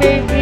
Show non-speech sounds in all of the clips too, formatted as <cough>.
baby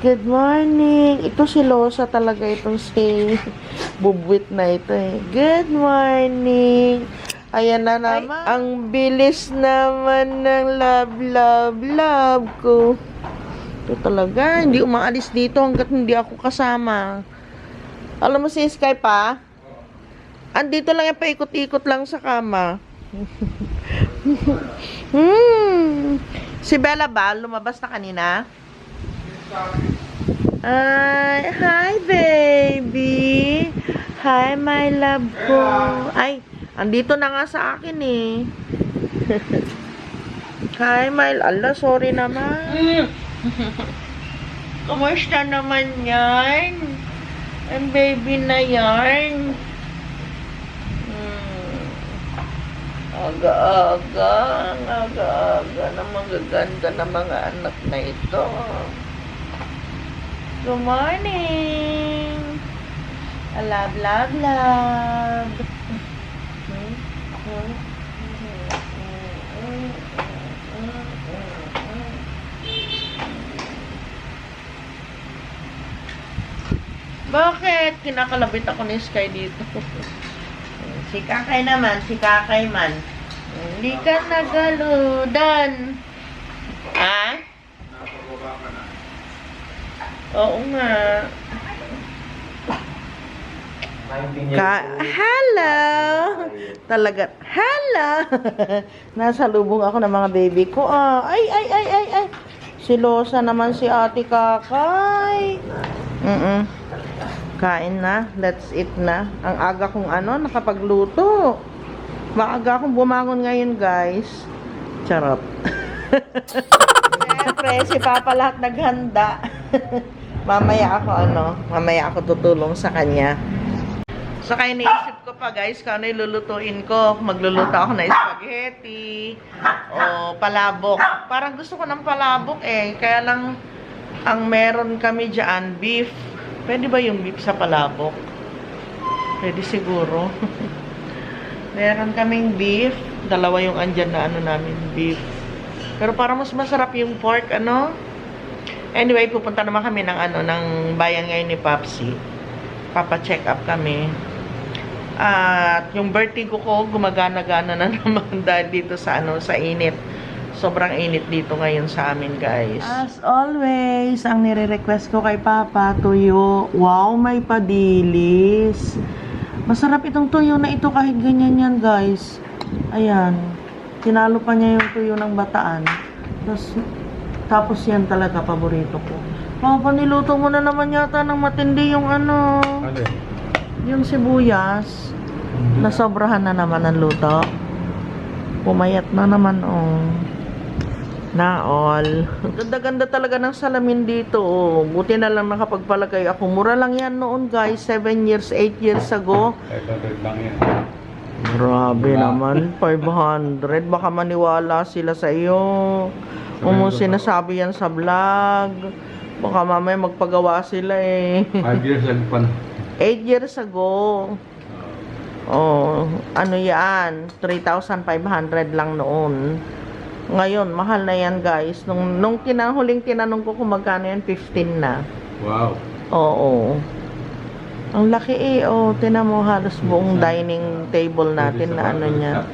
Good morning. Ito si Losa talaga itong si Bubwit na ito eh. Good morning. Ayan na naman. ang bilis naman ng love, love, love ko. Ito talaga, hindi umaalis dito hanggat hindi ako kasama. Alam mo si Sky pa? Andito lang yan, paikot-ikot lang sa kama. <laughs> hmm. Si Bella ba? Lumabas na kanina? Ay, hi baby. Hi my love ko. Ay, andito na nga sa akin eh. <laughs> hi my, ala, sorry naman. <laughs> Kumusta naman yan? Ang baby na yarn. Hmm. Aga-aga, aga-aga na magaganda na mga anak na ito. Good morning! Love, love, love. Bakit? Kinakalabit ako ni Sky dito. si Kakay naman, si Kakay man. Hindi ka nagaludan. Ha? Oo nga. Ka Hello! Talaga, hello! <laughs> Nasa lubong ako ng mga baby ko. Ah, ay, ay, ay, ay, ay. Si Losa naman si Ate Kakay. Mm Kain na. Let's eat na. Ang aga kong ano, nakapagluto. Maaga akong bumangon ngayon, guys. Charot. <laughs> Siyempre, si Papa lahat naghanda. <laughs> mamaya ako, ano, mamaya ako tutulong sa kanya. Saka iniisip ko pa guys, kung ano lulutuin ko. Magluluto ako ng spaghetti o palabok. Parang gusto ko ng palabok eh. Kaya lang, ang meron kami dyan, beef. Pwede ba yung beef sa palabok? Pwede siguro. <laughs> meron kaming beef. Dalawa yung andyan na ano namin, beef. Pero parang mas masarap yung pork, ano? Anyway, pupunta naman kami ng ano, ng bayan ngayon ni Papsi. Papa-check up kami. At yung vertigo ko, gumagana-gana na <laughs> naman dahil dito sa ano, sa init. Sobrang init dito ngayon sa amin, guys. As always, ang nire-request ko kay Papa, tuyo. Wow, may padilis. Masarap itong tuyo na ito kahit ganyan yan, guys. Ayan. Tinalo pa niya yung tuyo ng bataan. Tapos, tapos yan talaga, paborito ko. Papa, niluto mo na naman yata ng matindi yung ano, Ano yung sibuyas. Nasobrahan na naman ang luto. Pumayat na naman, oh. Na all. <laughs> Ganda-ganda talaga ng salamin dito, oh. Buti na lang nakapagpalagay ako. Mura lang yan noon, guys. 7 years, 8 years ago. 500 lang yan. Grabe Wala. naman. <laughs> 500. Baka maniwala sila sa iyo. Kung mo sinasabi yan sa vlog. Baka mamaya magpagawa sila eh. 5 years lang pa na. 8 years ago. Oh, ano yan? 3,500 lang noon. Ngayon, mahal na yan guys. Nung, nung kinahuling tinanong ko kung magkano yan, 15 na. Wow. Oo. Ang laki eh. Oh, tinan mo halos buong dining table natin na ano niya.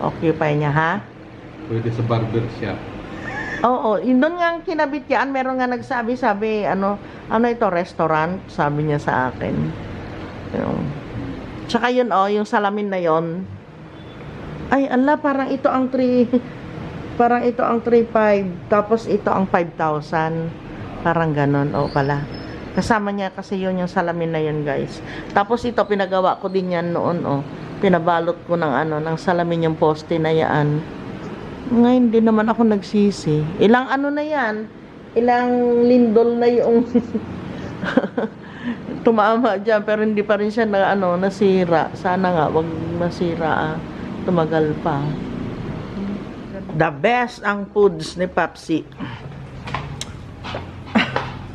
Occupy niya, ha? Pwede sa barber shop. Oo, yun doon nga ang kinabit yan. Meron nga nagsabi, sabi, ano, ano ito, restaurant? Sabi niya sa akin. Yung, tsaka yun, oh, yung salamin na yon Ay, ala, parang ito ang 3, <laughs> parang ito ang 3.5, tapos ito ang 5,000. Parang ganon, o pala. Kasama niya kasi yun yung salamin na yun, guys. Tapos ito, pinagawa ko din yan noon, oh. Pinabalot ko ng ano, ng salamin yung poste na yan. Ngayon, di naman ako nagsisi. Ilang ano na yan? Ilang lindol na yung <laughs> tumama dyan, pero hindi pa rin siya na, ano, nasira. Sana nga, wag masira, ah. Tumagal pa. The best ang foods ni Papsi.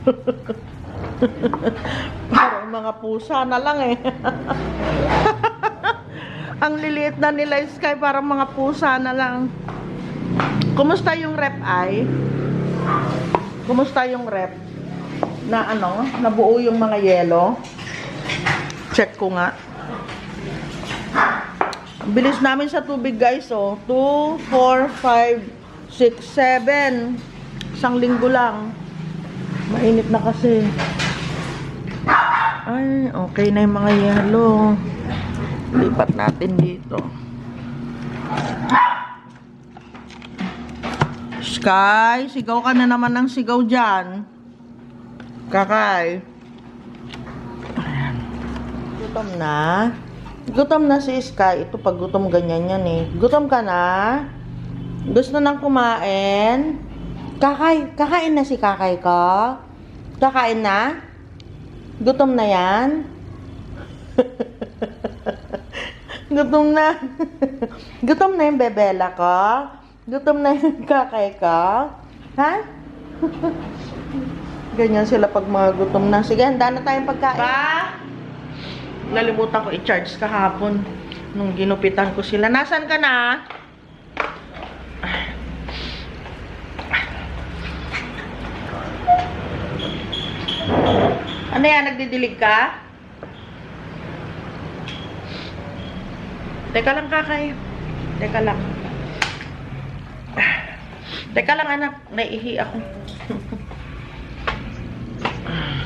<laughs> Parang mga pusa na lang eh. <laughs> ang liliit na nila Sky, parang mga pusa na lang. Kumusta yung rep ay? Kumusta yung rep? Na ano, nabuo yung mga yelo? Check ko nga. Bilis namin sa tubig guys, oh. 2, 4, 5, 6, 7. Isang linggo lang. Mainit na kasi. Ay, okay na yung mga yelo. Lipat natin dito. Sky, sigaw ka na naman ng sigaw dyan. Kakay. Gutom na. Gutom na si Sky. Ito pag gutom ganyan yan eh. Gutom ka na? Gusto nang kumain? Kakay, kakain na si Kakay ko? Kakain na? Gutom na yan? <laughs> Gutom na. <laughs> Gutom na yung bebela ko? Gutom na yung <laughs> kakay ko? Ha? <laughs> Ganyan sila pag mga gutom na. Sige, handa na tayong pagkain. Pa? Nalimutan ko i-charge kahapon nung ginupitan ko sila. Nasaan ka na? Ano yan? Nagdidilig ka? Teka lang, kakay. Teka lang. Teka lang, anak. Naihi ako.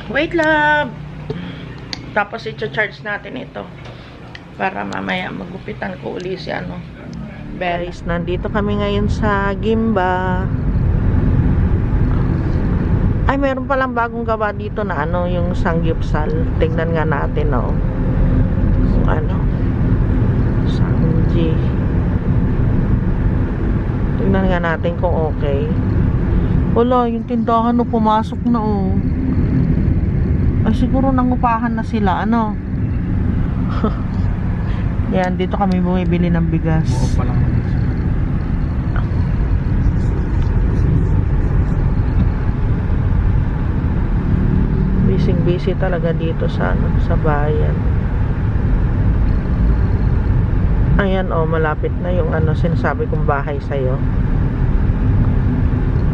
Wait lang. Tapos i-charge natin ito. Para mamaya magupitan ko uli si ano. Berries. Nandito kami ngayon sa Gimba. Ay, meron palang bagong gawa dito na ano, yung sangyupsal. Tingnan nga natin, oh. Kung ano. Sangji. Tingnan nga natin kung okay. Wala, yung tindahan no, pumasok na, oh. Ay, siguro nangupahan na sila, ano. <laughs> Yan, dito kami bumibili ng bigas. Buo pa lang. Busy busy talaga dito sa ano, sa bayan. Ayan oh, malapit na yung ano sinasabi kong bahay sa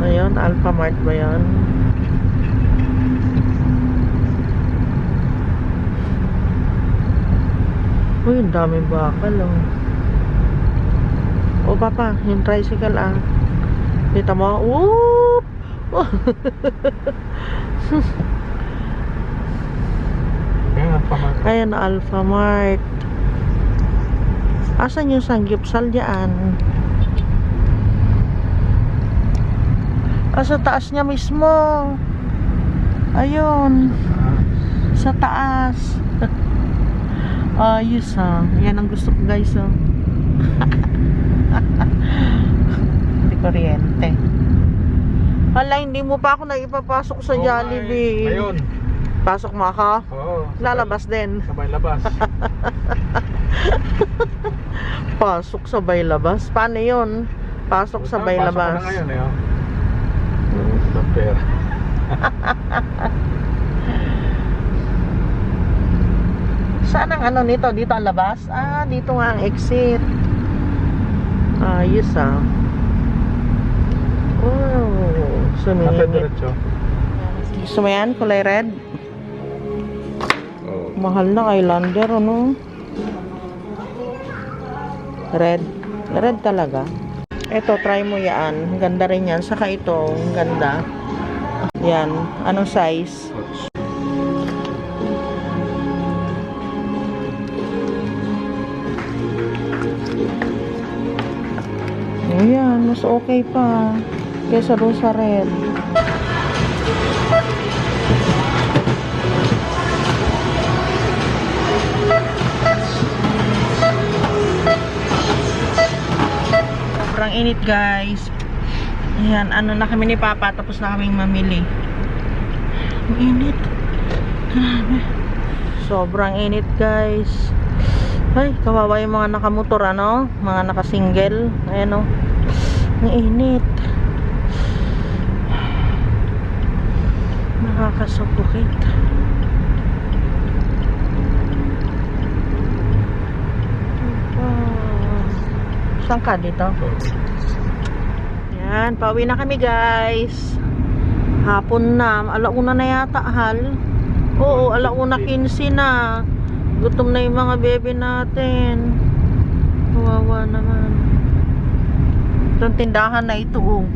Ayun, Alpha Mart ba 'yan? Uy, ang daming bakal oh. O papa, yung tricycle ah. Kita mo? Whoop! <laughs> Pamag. Ayan, Alpha Mart. Asan yung sanggipsal dyan? Ah, sa taas niya mismo. Ayun. Sa taas. <laughs> Ayos ha. Yan ang gusto ko guys oh. <laughs> Hindi kuryente. Hala, hindi mo pa ako naipapasok sa Jollibee. Ayun. Pasok mo ako? Oo. Lalabas din. Sabay labas. <laughs> Pasok sabay labas. Paano yun? Pasok sabay pasok labas. ko na ngayon eh. Oh. Sa pera. <laughs> Saan ang ano nito? Dito ang labas? Ah, dito nga ang exit. Ayos ah. Oh, sumingit. Gusto mo yan? Kulay red? Oo. Mahal na Islander, ano? Red. Red talaga. Ito, try mo yan. Ganda rin yan. Saka ito, ganda. Yan. Anong size? Ayan, mas okay pa. Kesa doon sa red. Sobrang init guys. Ayan, ano na kami ni Papa tapos na kaming mamili. Ang init. Sobrang init guys. Ay, kawawa yung mga nakamotor ano, mga nakasingle. Ayan o. Ang init. Nakakasuffocate. Ah. Saan ka dito? Yan, pauwi na kami guys. Hapon na, alauna na yata hal. Oo, alauna 15 na. Gutom na yung mga bebe natin. Kawawa naman. Itong tindahan na ito, oh.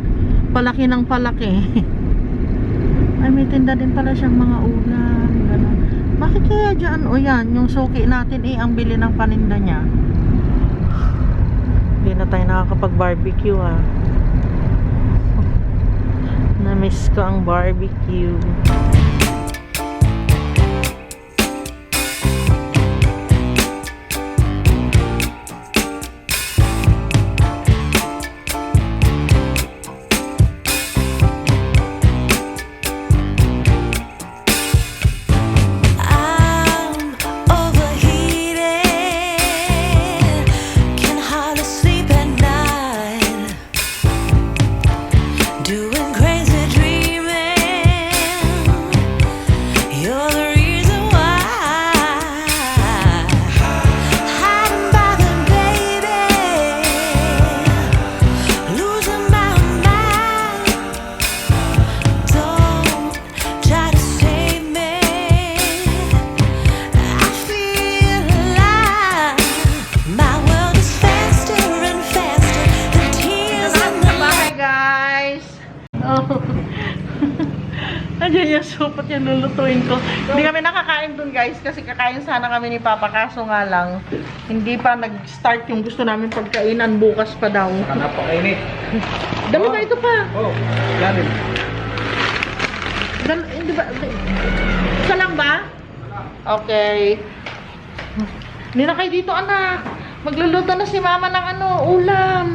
Palaki ng palaki. <laughs> Ay, may tinda din pala siyang mga ulam. Bakit kaya dyan? O yan, yung suki natin eh, ang bili ng paninda niya. Hindi na tayo nakakapag-barbecue ah. <laughs> Na-miss ko ang barbecue. Kami ni Papa. Kaso nga lang, hindi pa nag-start yung gusto namin pagkainan. Bukas pa daw. Napakainit. Dami pa ito pa. Oh, din. Dal hindi ba? Isa lang ba? Okay. Hindi na kayo dito, anak. Magluluto na si mama ng ano, ulam.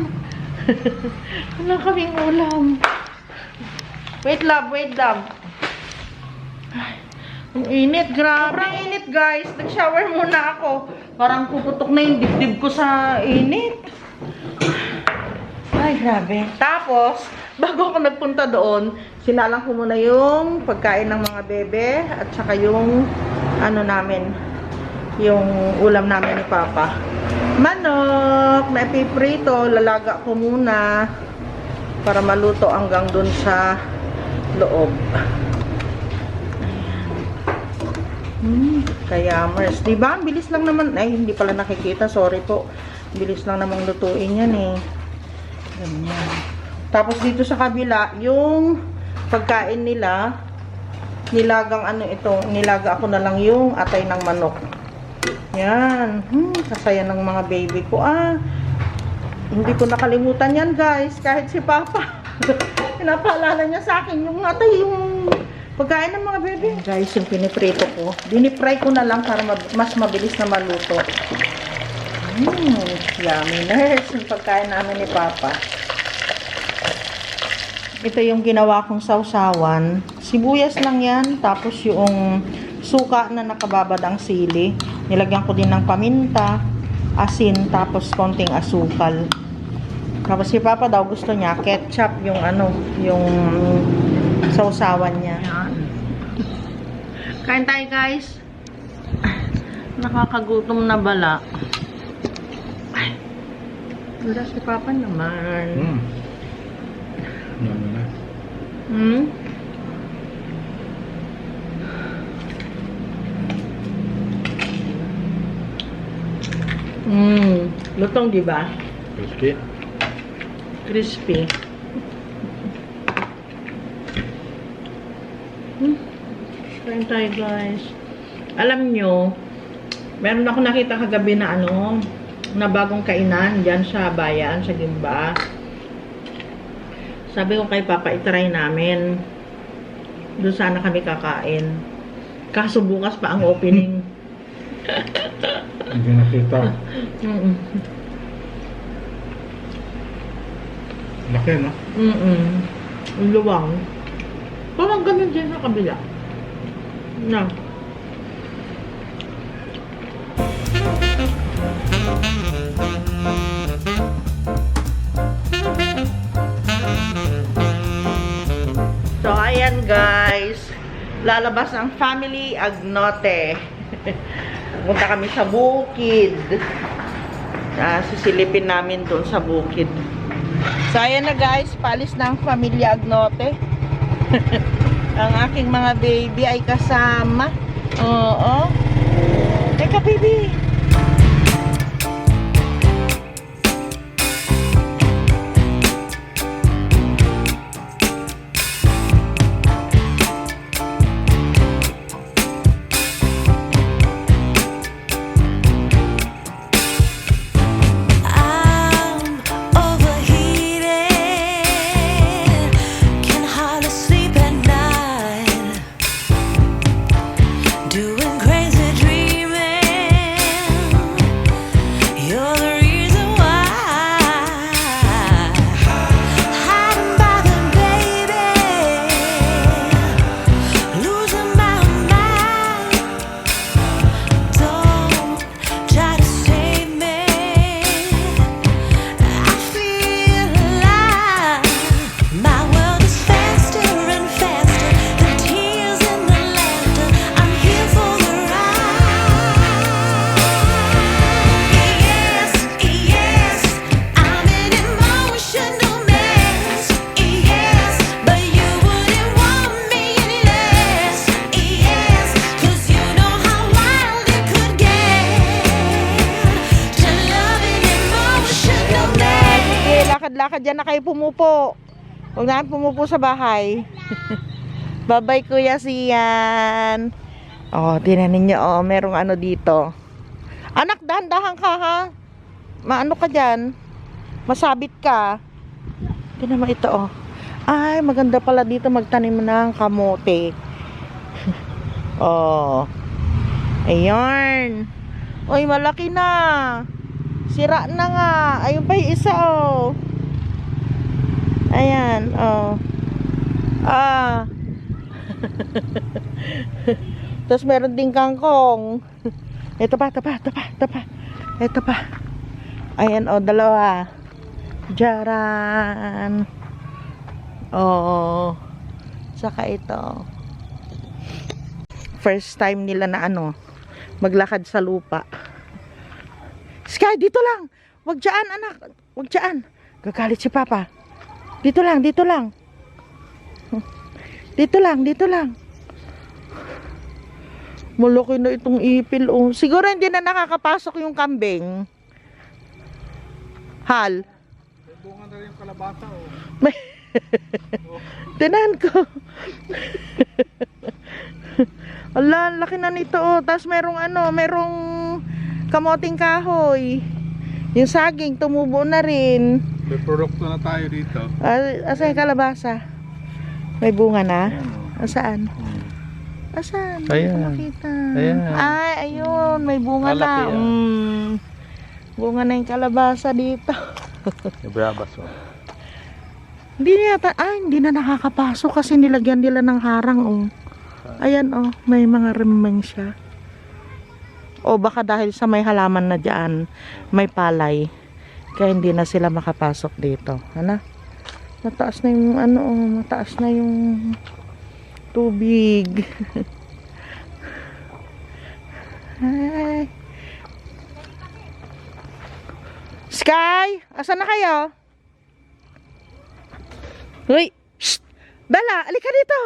<laughs> Wala kaming ulam. Wait, love. Wait, love. Ay, Ang init, grabe. Ang init, guys. Nag-shower muna ako. Parang puputok na yung dibdib ko sa init. Ay, grabe. Tapos, <laughs> bago ako nagpunta doon, sinalang ko muna yung pagkain ng mga bebe at saka yung ano namin, yung ulam namin ni Papa. Manok na ipiprito, lalaga ko muna para maluto hanggang dun sa loob. Hmm, kaya Mars, di ba? Ang bilis lang naman. Ay, hindi pala nakikita. Sorry po. Bilis lang namang lutuin yan eh. Ganyan. Tapos dito sa kabila, yung pagkain nila, nilagang ano ito, nilaga ako na lang yung atay ng manok. Yan. Hmm, kasaya ng mga baby ko. Ah, hindi ko nakalimutan yan guys. Kahit si Papa. <laughs> Pinapaalala niya sa akin yung atay, yung pagkain ng mga baby. Guys, yung piniprito ko. Dinipry ko na lang para mas mabilis na maluto. Hmm, yummy nurse. Yung pagkain namin ni Papa. Ito yung ginawa kong sausawan. Sibuyas lang yan. Tapos yung suka na nakababad ang sili. Nilagyan ko din ng paminta, asin, tapos konting asukal. Tapos si Papa daw gusto niya ketchup yung ano, yung sausawan niya. Kain tayo guys. Nakakagutom na bala. Wala si Papa naman. Hmm. Yan na. Hmm? Hmm. Lutong, di ba? Crispy. Crispy. Hmm. Kain tayo, guys. Alam nyo, meron ako nakita kagabi na ano, na bagong kainan dyan sa bayan, sa Gimba. Sabi ko kay Papa, itry namin. Doon sana kami kakain. Kaso bukas pa ang <laughs> opening. Hindi nakita. <laughs> Mm-mm. Laki, no? Mm-mm. Ang luwang. Parang ganun din sa kabila. Na. So, ayan guys. Lalabas ang family agnote. <laughs> Punta kami sa bukid. Ah, sisilipin namin doon sa bukid. So, ayan na guys, palis na ang pamilya Agnote. <laughs> ang aking mga baby ay kasama. Oo. Teka, baby. Lakad-lakad dyan na kayo pumupo. Huwag na pumupo sa bahay. <laughs> Bye-bye, Kuya Sian. Oh, tinan ninyo, oh, merong ano dito. Anak, dahan-dahan ka, ha? Maano ka dyan? Masabit ka. Tinan mo ito, oh. Ay, maganda pala dito magtanim ng kamote. <laughs> oh. Ayun. Uy, malaki na. Sira na nga. Ayun pa yung isa, oh. Ayan, oh. Ah. <laughs> Tapos meron ding kangkong. Ito pa, ito pa, ito pa, ito pa. Ito pa. Ayan, oh, dalawa. Jaran. Oh. Saka ito. First time nila na ano, maglakad sa lupa. Sky, dito lang. Wag dyan, anak. Wag dyan. Gagalit si Papa. Dito lang, dito lang. Dito lang, dito lang. Malaki na itong ipil, oh. Siguro hindi na nakakapasok yung kambing. Hal. Bunga na rin yung kalabasa, oh. May... <laughs> Tinan ko. Ala, laki na nito, oh. Tapos merong ano, merong kamoting kahoy. Yung saging, tumubo na rin. May produkto na tayo dito. Ah, asan yung kalabasa? May bunga na? Ayan, oh. Asaan? Ko Ayan. makita. Ayan. Ay, ayun. May bunga Malaki, na. ah. Mm. Bunga na yung kalabasa dito. <laughs> May brabas, oh. Hindi na yata, ay, hindi na nakakapasok kasi nilagyan nila ng harang, oh. Ayan, oh, may mga remeng siya. O baka dahil sa may halaman na dyan, may palay. Kaya hindi na sila makapasok dito. Ano? Mataas na yung, ano, mataas na yung tubig. <laughs> Ay. Sky, asan na kayo? Hoy! Shh! Bella, alika dito!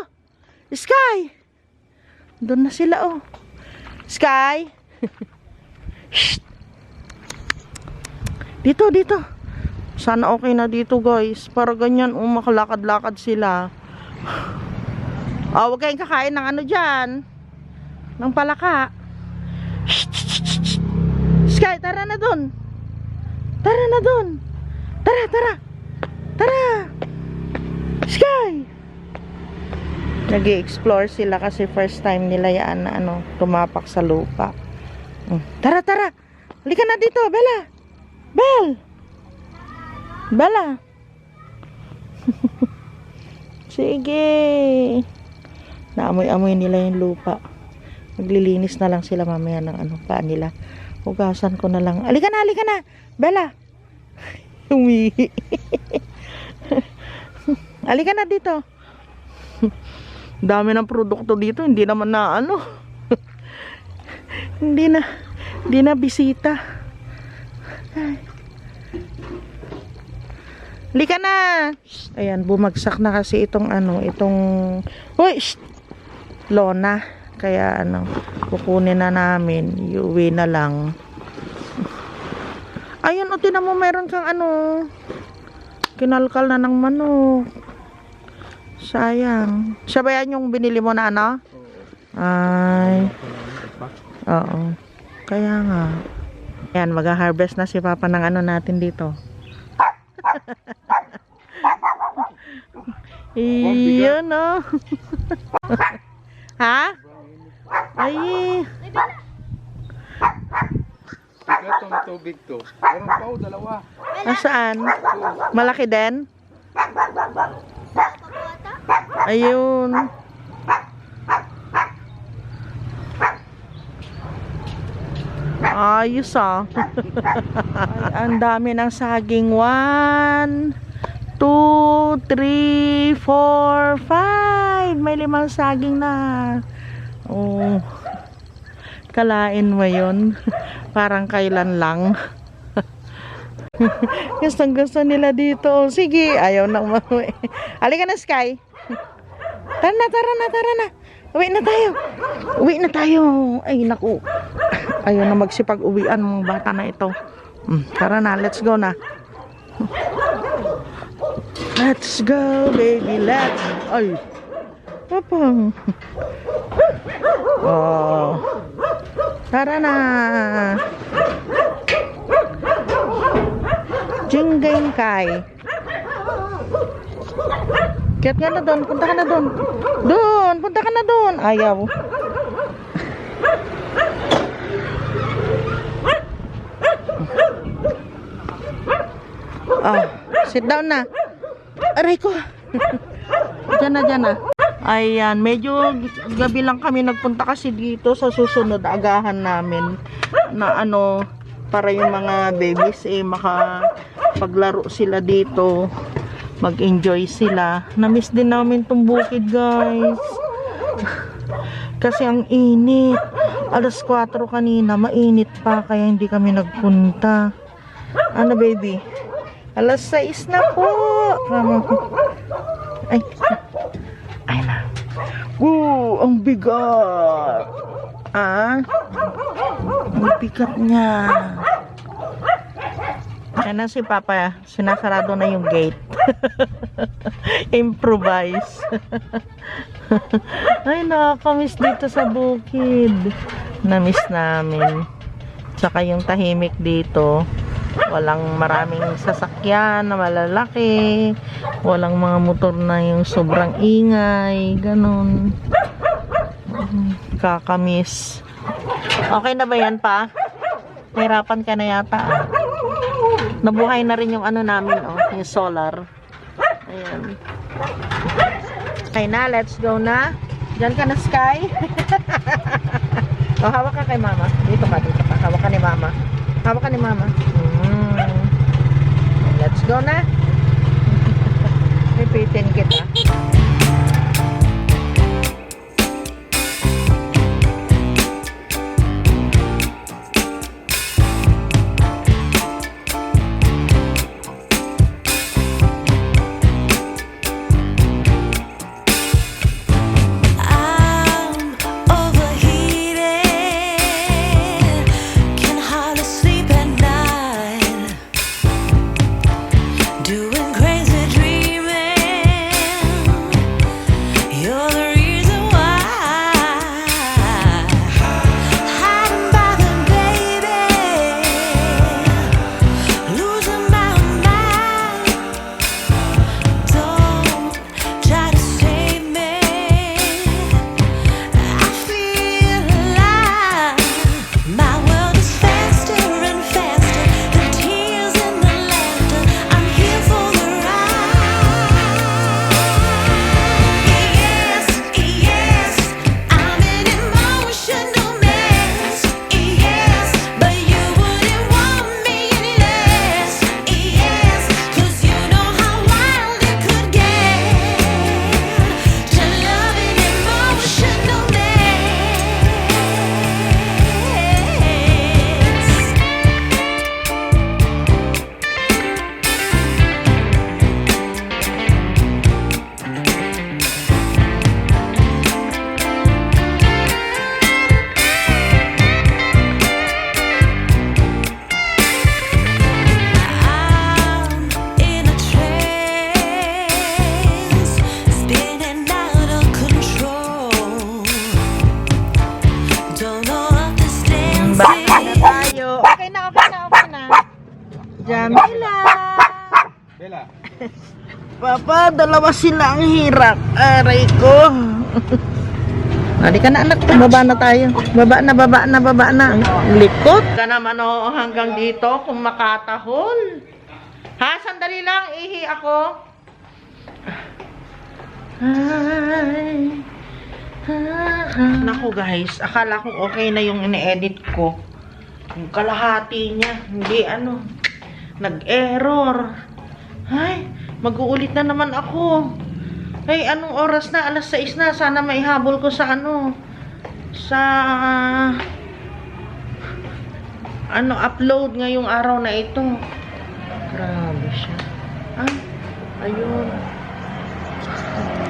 Sky! Doon na sila, oh. Sky! Dito, dito. Sana okay na dito, guys. Para ganyan, oh, makalakad-lakad sila. Oh, huwag kayong kakain ng ano dyan. Ng palaka. Sky, tara na doon. Tara na doon. Tara, tara. Tara. Sky! nag explore sila kasi first time nila yan na ano, tumapak sa lupa. Mm. Tara, tara! Halika na dito, Bella! Bell! Bella! <laughs> Sige! Naamoy-amoy nila yung lupa. Maglilinis na lang sila mamaya ng ano, paan nila. Hugasan ko na lang. Halika na, halika na! Bella! <laughs> Umihi. <laughs> halika na dito. Dami ng produkto dito, hindi naman na ano. Hindi na, hindi na bisita. Ay. Lika na! Ayan, bumagsak na kasi itong ano, itong, uy, shh! Lona. Kaya ano, kukunin na namin, iuwi na lang. Ayun, o tinan mo, meron kang ano, kinalkal na ng manok. Sayang. Siya ba yan yung binili mo na ano? Ay. Oo. Kaya nga. Ayan, mag-harvest na si Papa ng ano natin dito. <laughs> Iyon, no? <laughs> ha? Ay, Ito ng tubig to. Meron pa oh, dalawa. nasaan? Malaki din? Ayun. Ayos ah. Ay, <laughs> ang dami ng saging. 1, 2, 3, 4, 5. May limang saging na. Oh. Kalain mo yun. <laughs> Parang kailan lang. <laughs> Gustong gusto nila dito. Sige, ayaw nang mamuwi. Halika na, Sky. Tara na, tara na, tara na. Uwi na tayo. Uwi na tayo. Ay, naku. Ayaw na magsipag-uwian ng bata na ito. Mm, tara na, let's go na. Let's go, baby. Let's. Ay. Papang. Oh. Tara na. Jinggeng Kai. Kiyat nga na doon. Punta ka na doon. Doon. Na doon. Ayaw. Ah, sit down na. Aray ko. Diyan na, diyan na. Ayan, medyo gabi lang kami nagpunta kasi dito sa susunod agahan namin na ano para yung mga babies eh makapaglaro sila dito mag-enjoy sila na-miss din namin tong bukid guys kasi ang init. Alas 4 kanina mainit pa kaya hindi kami nagpunta. Ano baby? Alas 6 na po. Ay. Ay na. Woo, ang bigat. Ah? Ang bigat niya. Yan na si Papa, sinasarado na yung gate. <laughs> Improvise. <laughs> <laughs> Ay, nakakamiss dito sa bukid. Namiss namin. Tsaka yung tahimik dito. Walang maraming sasakyan na malalaki. Walang mga motor na yung sobrang ingay. Ganon. Kakamiss. Okay na ba yan pa? Nahirapan ka na yata. ah. Nabuhay na rin yung ano namin, oh, yung solar. Ayan. Okay na, let's go na. Diyan ka na, Sky. <laughs> oh, hawak ka kay Mama. Dito ka, dito ka. Hawak ka ni Mama. Hawak ka ni Mama. Mm. Let's go na. Dalawa sila ang hirap. Aray ko. <laughs> Hindi ka na anak, baba na tayo. Baba na, baba na, baba na. Likot. Ka naman oh, hanggang dito kung makatahol. Ha, sandali lang, ihi ako. Ay. Naku guys, akala ko okay na yung ine-edit ko. Yung kalahati niya, hindi ano, nag-error. Ay, mag-uulit na naman ako. Ay, anong oras na? Alas 6 na. Sana maihabol ko sa ano, sa ano, upload ngayong araw na ito. Grabe siya. Ah, ayun.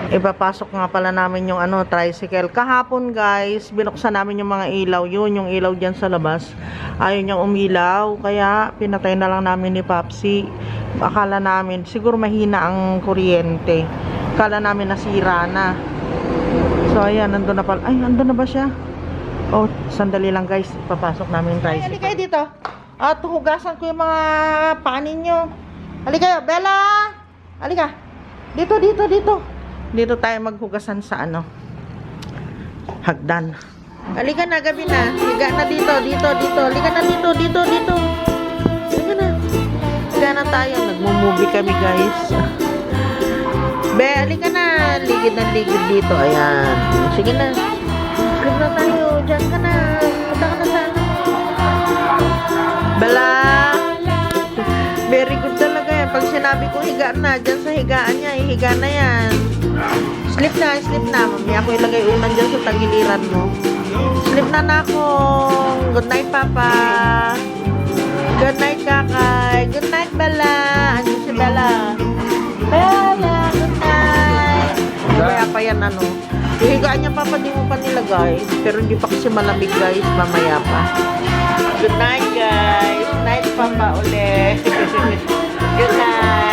Ipapasok nga pala namin yung ano, tricycle. Kahapon guys, binuksan namin yung mga ilaw. Yun, yung ilaw dyan sa labas. Ayaw niyang umilaw. Kaya pinatay na lang namin ni Papsi. Akala namin, siguro mahina ang kuryente. Akala namin nasira na. So ayan, nandun na pala. Ay, nandun na ba siya? Oh, sandali lang guys. Papasok namin yung tricycle. Ay, kayo dito. At hugasan ko yung mga panin nyo. Halika, Bella! Halika. Dito, dito, dito. Dito tayo maghugasan sa ano. Hagdan. Halika na, gabi na. Higa na dito, dito, dito. Halika na dito, dito, dito. Halika na. Higa na tayo. Nagmumovie kami, guys. Be, halika na. Ligid na ligid dito. Ayan. Sige na. Halika na tayo. Diyan ka na. Punta ka na sa ano. Bala. Very good talaga yan. Pag sinabi ko higa na, dyan sa higaan niya, ihiga na yan. Sleep na, sleep na. Mamaya ko ilagay unan dyan sa tagiliran mo. Sleep na na ako. Good night, Papa. Good night, Kakay. Good night, Bella. Andiyan si Bella. Bella, good night. Kaya pa yan, ano. Yung higaan niya, Papa, di mo pa nilagay. Pero hindi pa kasi malamig, guys. Mamaya pa. Good night, guys. Night, Papa, ulit. <laughs> good night.